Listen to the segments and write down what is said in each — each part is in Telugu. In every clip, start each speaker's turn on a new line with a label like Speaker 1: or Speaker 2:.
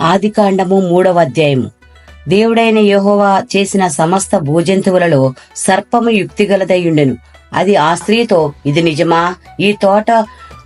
Speaker 1: ఆదికాండము మూడవ అధ్యాయము. దేవుడైన యహోవా చేసిన సమస్త భూజంతువులలో సర్పము యుక్తిగలదయ్యుండెను. అది ఆ స్త్రీతో ఇది నిజమా? ఈ తోట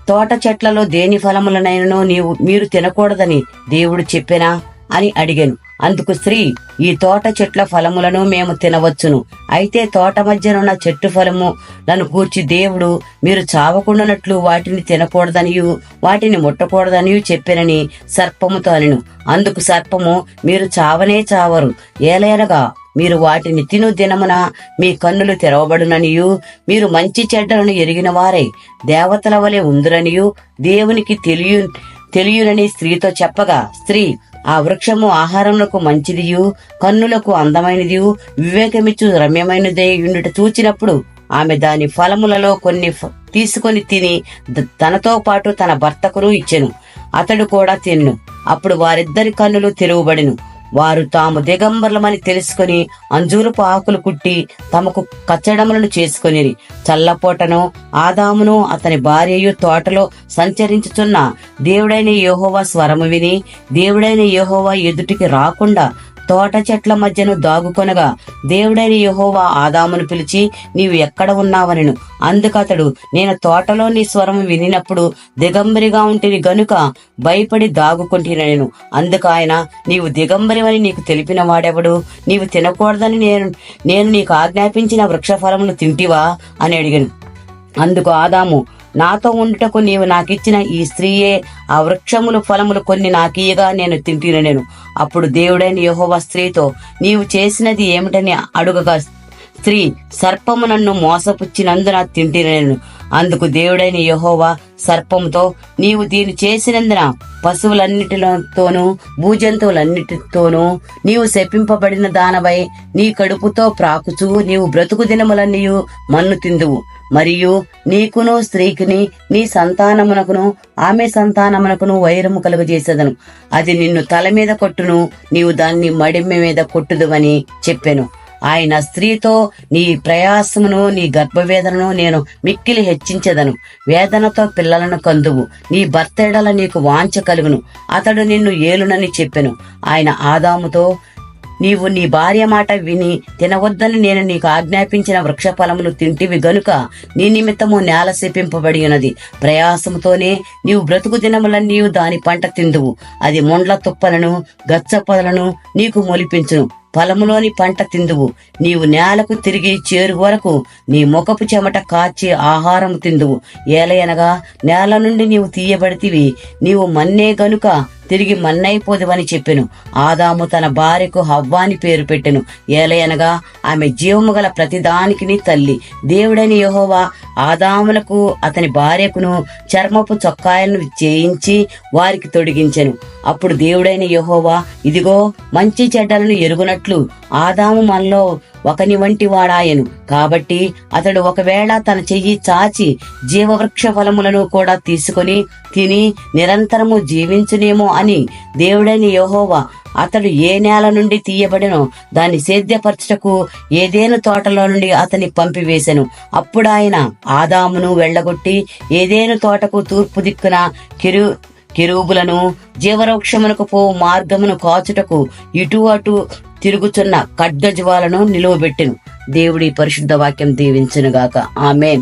Speaker 1: తోట చెట్లలో దేని ఫలములనైనను నీవు మీరు తినకూడదని దేవుడు చెప్పెనా? అని అడిగాను. అందుకు స్త్రీ ఈ తోట చెట్ల ఫలములను మేము తినవచ్చును. అయితే తోట మధ్యనున్న చెట్టు ఫలము నన్ను కూర్చి దేవుడు మీరు చావకుండానట్లు వాటిని తినకూడదనియు వాటిని ముట్టకూడదనియు చెప్పినని సర్పముతో అనెను. అందుకు సర్పము మీరు చావనే చావరు. ఏలైనగా మీరు వాటిని తిను దినమున మీ కన్నులు తెరవబడుననియు మీరు మంచి చెడ్డలను ఎరిగిన వారై. దేవతల వలె ఉందిరనియు దేవునికి తెలియ తెలియనని స్త్రీతో చెప్పగా స్త్రీ ఆ వృక్షము ఆహారములకు మంచిదియు కన్నులకు అందమైనదియు వివేకమిచ్చు రమ్యమైనదే ఉండుట చూచినప్పుడు ఆమె దాని ఫలములలో కొన్ని తీసుకొని తిని తనతో పాటు తన భర్తకును ఇచ్చెను. అతడు కూడా తిన్ను. అప్పుడు వారిద్దరి కన్నులు తెరువబడిను. వారు తాము దిగంబర్లమని తెలుసుకొని అంజూరపు ఆకులు కుట్టి తమకు కచ్చడములను చేసుకొని చల్లపోటను ఆదామును అతని భార్యయు తోటలో సంచరించుచున్న దేవుడైన యెహోవా స్వరము విని దేవుడైన యోహోవా ఎదుటికి రాకుండా తోట చెట్ల మధ్యను దాగుకొనగా దేవుడైన యహోవా ఆదామును పిలిచి నీవు ఎక్కడ ఉన్నావనెను? అందుకతడు నేను తోటలో నీ స్వరం వినినప్పుడు దిగంబరిగా ఉంటిని గనుక భయపడి దాగుకుంటున్నాను అందుకు ఆయన నీవు దిగంబరివని నీకు తెలిపిన వాడెవడు? నీవు తినకూడదని నేను నేను నీకు ఆజ్ఞాపించిన వృక్షఫలములు తింటివా? అని అడిగాను. అందుకు ఆదాము నాతో ఉండుటకు నీవు నాకిచ్చిన ఈ స్త్రీయే ఆ వృక్షములు ఫలములు కొన్ని నాకీయగా నేను తింటిననేను అప్పుడు దేవుడైన యహోవ స్త్రీతో నీవు చేసినది ఏమిటని అడుగగా స్త్రీ సర్పము నన్ను మోసపుచ్చినందున తింటిన అందుకు దేవుడైన యహోవా సర్పంతో నీవు దీన్ని చేసినందున పశువులన్నిటితోనూ భూజంతువులన్నిటితోనూ నీవు శపింపబడిన దానవై నీ కడుపుతో ప్రాకుచు నీవు బ్రతుకు దినములన్నీయు మన్ను తిందువు. మరియు నీకును స్త్రీకిని నీ సంతానమునకును ఆమె సంతానమునకును వైరము కలుగజేసేదను. అది నిన్ను తల మీద కొట్టును నీవు దాన్ని మడిమె మీద కొట్టుదువని చెప్పెను. ఆయన స్త్రీతో నీ ప్రయాసమును నీ గర్భవేదనను నేను మిక్కిలి హెచ్చించెదను. వేదనతో పిల్లలను కందువు. నీ భర్తేడల నీకు వాంఛ కలుగును. అతడు నిన్ను ఏలునని చెప్పెను. ఆయన ఆదాముతో నీవు నీ భార్య మాట విని తినవద్దని నేను నీకు ఆజ్ఞాపించిన వృక్ష ఫలములు తింటివి గనుక నీ నిమిత్తము నేల శపింపబడి ఉన్నది. ప్రయాసముతోనే నీవు బ్రతుకు దినములన్నీ దాని పంట తిందువు. అది ముండ్ల తుప్పలను గచ్చపదలను నీకు మొలిపించును. ఫలములోని పంట తిందువు. నీవు నేలకు తిరిగి చేరు వరకు నీ ముఖపు చెమట కాచి ఆహారము తిందువు. ఏలయనగా నేల నుండి నీవు తీయబడితివి. నీవు మన్నే గనుక తిరిగి మన్నైపోదువని చెప్పెను. ఆదాము తన భార్యకు హవ్వాని పేరు పెట్టెను. ఏలయనగా ఆమె జీవము గల ప్రతిదానికిని తల్లి. దేవుడని యహోవా ఆదాములకు అతని భార్యకును చర్మపు చొక్కాయలను చేయించి వారికి తొడిగించెను. అప్పుడు దేవుడైన యహోవా ఇదిగో మంచి చెడ్డలను ఎరుగునట్లు ఆదాము మనలో ఒకని వంటి వాడాయను. కాబట్టి అతడు ఒకవేళ తన చెయ్యి చాచి జీవవృక్ష ఫలములను కూడా తీసుకొని తిని నిరంతరము జీవించునేమో అని దేవుడైన యహోవా అతడు ఏ నేల నుండి తీయబడినో దాన్ని సేద్యపరచుటకు ఏదేను తోటలో నుండి అతని పంపివేశాను అప్పుడు ఆయన ఆదామును వెళ్ళగొట్టి ఏదేను తోటకు తూర్పు దిక్కున కిరు కిరూబులను జీవరోక్షమునకు పో మార్గమును కాచుటకు ఇటు అటు తిరుగుచున్న ఖడ్గజ్వాలను నిలువబెట్టెను. దేవుడి పరిశుద్ధ వాక్యం దీవించునుగాక. ఆమె